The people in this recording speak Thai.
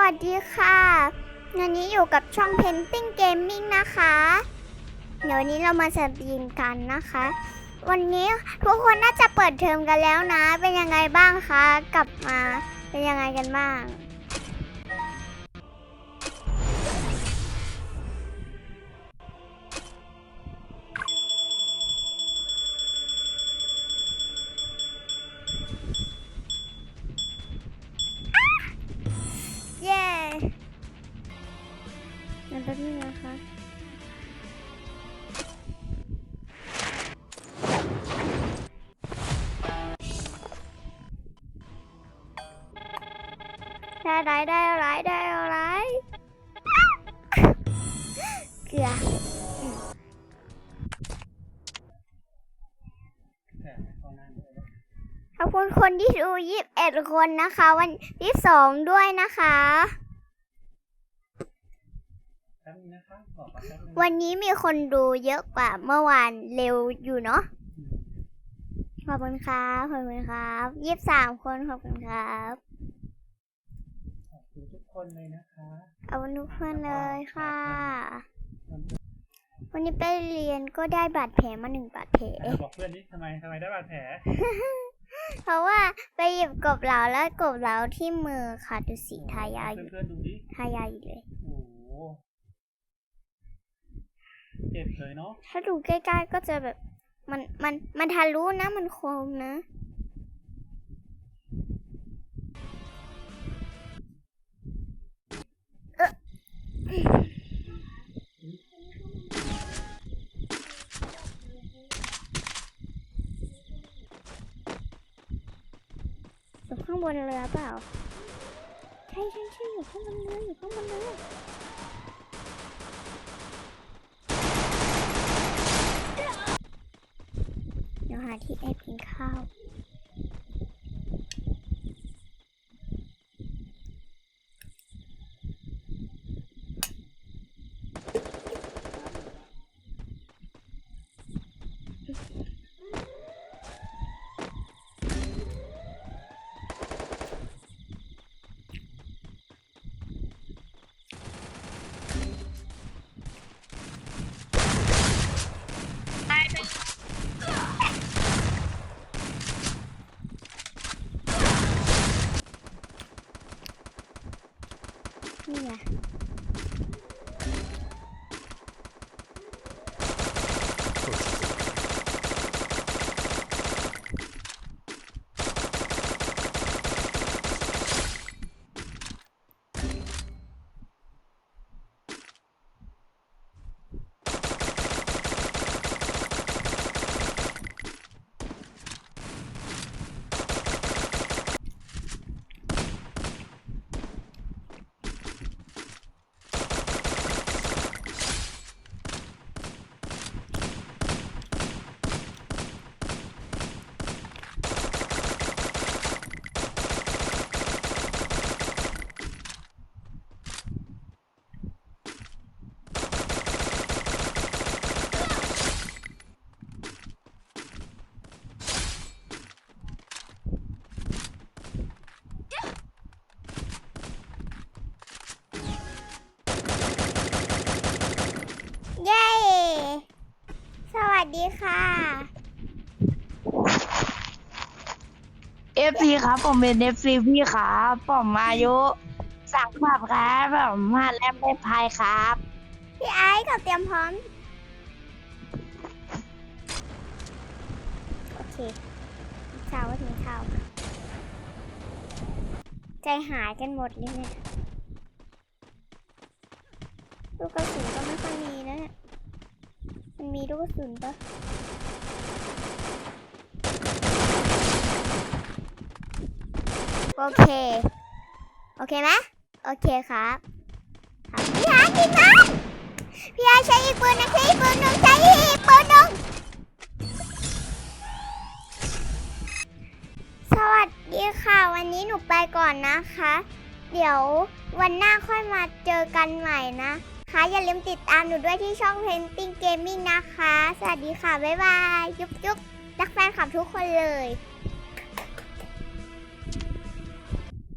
วัสดีค่ะวันนี้อยู่กับช่อง Painting Gaming นะคะ เดี๋ยววันนี้เรามาสตรีมกันนะคะ วันนี้ทุกคนน่าจะเปิดเทอมกันแล้วนะ เป็นยังไงบ้างคะ กลับมาเป็นยังไงกันบ้าง บนึงนะคะได้อะไรได้อะไรได้อะไรเกลือขอบคุณคนที่ดูยี่สิบเอ็ดคนนะคะ วันที่สองด้วยนะคะ แป๊บนึงนะคะบอกก่อนแป๊บนึง วันนี้มีคนดูเยอะกว่าเมื่อวานเร็วอยู่เนาะขอบคุณครับขอบคุณครับยี่สิบสามคนขอบคุณครับขอบคุณทุกคนเลยนะคะเอาทุกคนเลยค่ะ วันนี้ไปเรียนก็ได้บาดแผลมาหนึ่งบาดแผลอะบอกเพื่อนดิทำไมทำไมได้บาดแผล เพราะว่าไปหยิบกบเหลาแล้วกบเหลาที่มือค่ะดูสีทายาอยู่เพื่อนๆดูดิทายาอยู่เลย โอ้โหเจ็บเลยเนาะ ถ้าดูใกล้ๆก็จะแบบ มันมันมันทะลุนะมันคมนะเอ๊ะอยู่ข้างบนเรือเปล่า ใช่ใช่ใช่อยู่ข้างบนเรืออยู่ข้างบนเรือ เดี๋ยวหา ที่แอบกินข้าว Mm-hmm. สวัสดีค่ะเอฟซีครับผมเป็นเอฟซีพี่ครับผมอายุสักแบบครับผมมาแลมได้พายครับ พี่ไอซ์กับเตรียมพร้อม โอเคเช้าถึงเช้าใจหายกันหมดเลยเนี่ยลูกกระสุนก็ไม่ค่อยมีนะเนี่ย มันมีลูกกระสุนปะโอเค โอเคไหมโอเคครับครับพี่ไอซ์กินน้ำพี่ไอใช้อีกปืนนึงใช้อีกปืนหนึ่งใช้อีกปืนหนึ่งสวัสดีค่ะ วันนี้หนูไปก่อนนะคะ เดี๋ยววันหน้าค่อยมาเจอกันใหม่นะ อย่าลืมติดตามหนูด้วยที่ช่อง Painting Gaming นะคะ สวัสดีค่ะ บ๊ายบาย จุ๊บจุ๊บรักแฟนคลับทุกคนเลย